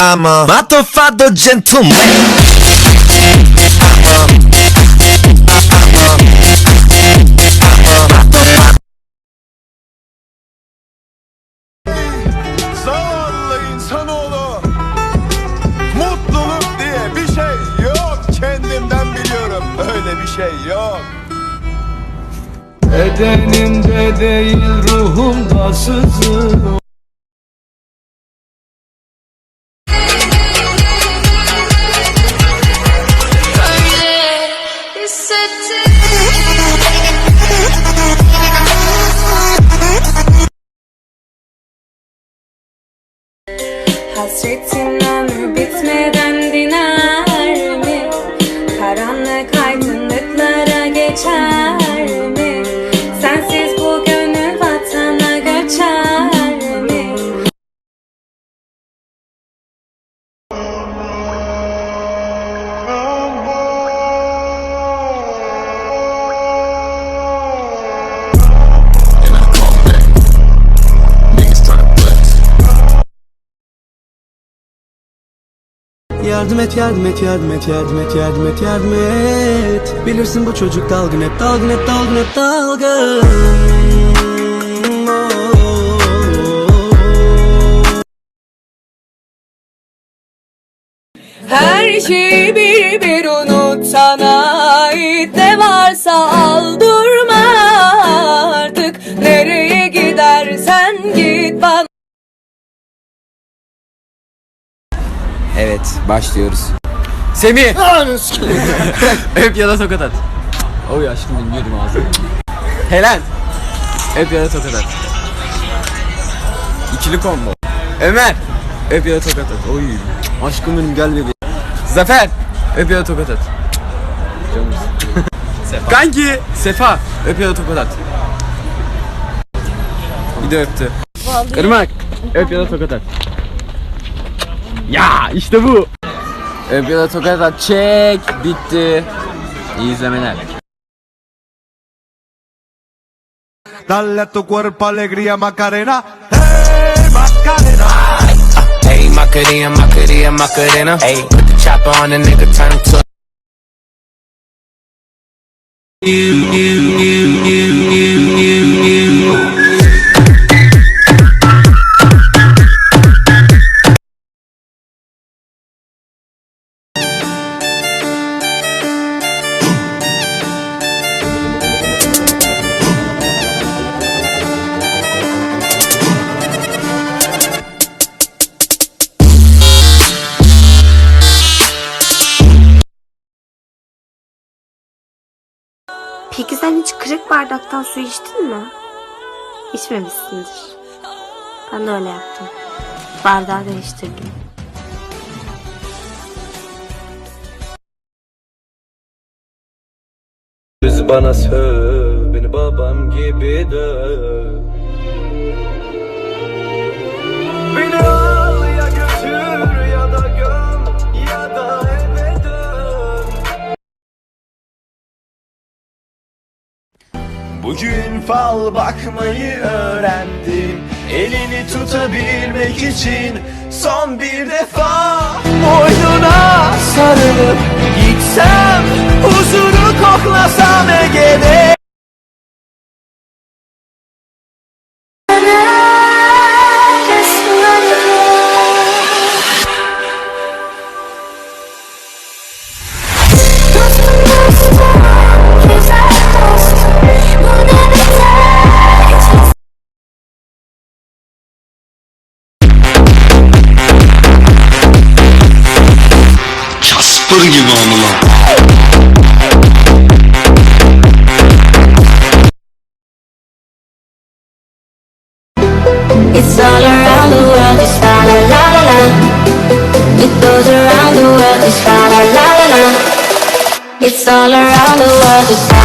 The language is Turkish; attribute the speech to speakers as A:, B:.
A: I'm a motherfucker gentleman.
B: Zavallı insanoğlu. Mutluluk diye bir şey yok. Kendimden biliyorum. Öyle bir şey yok.
C: Bedenimde değil ruhumda sızır
D: Yardım et yardım et yardım et yardım et yardım et yardım et. Bilirsin bu çocuk dalgın hep dalgın hep dalgın hep dalgın.
E: Her şeyi bir bir unut sana. Ait ne varsa al
F: Evet başlıyoruz. Semih. Öp ya da tokat at. Oy aşkım yedim ağzını. Helal. Öp ya da tokat at. İkili combo. Ömer. Öp ya da tokat at. Oy. Aşkım benim gel bebeğim. Zafer. Öp ya da tokat at. Canımsın. Sefa. Kanki. Sefa. Öp ya da tokat at. Bir de öptü. Irmak. Öp ya da tokat at. Ya işte bu. Öp ya da tokat at. Çek. Bitti. İyi izlemeler.
B: Dale a tu cuerpo alegría Macarena Hey Macarena
G: Hey, Macarena, Macarena, Macarena. Hey, put the chopper on the nigga, turn him to
H: Peki sen hiç kırık bardaktan su içtin mi? İçmemişsindir. Ben de öyle yaptım. Bardağı değiştirdim.
C: Yüz bana söv beni babam gibi döv Beni
B: Bugün fal bakmayı öğrendim. Elini tutabilmek için Son bir defa Boynuna sarılıp
A: Casper gibi amına.
E: It's all around the world, just la la la la. It goes around the world, just la la la la. It's all around the world, just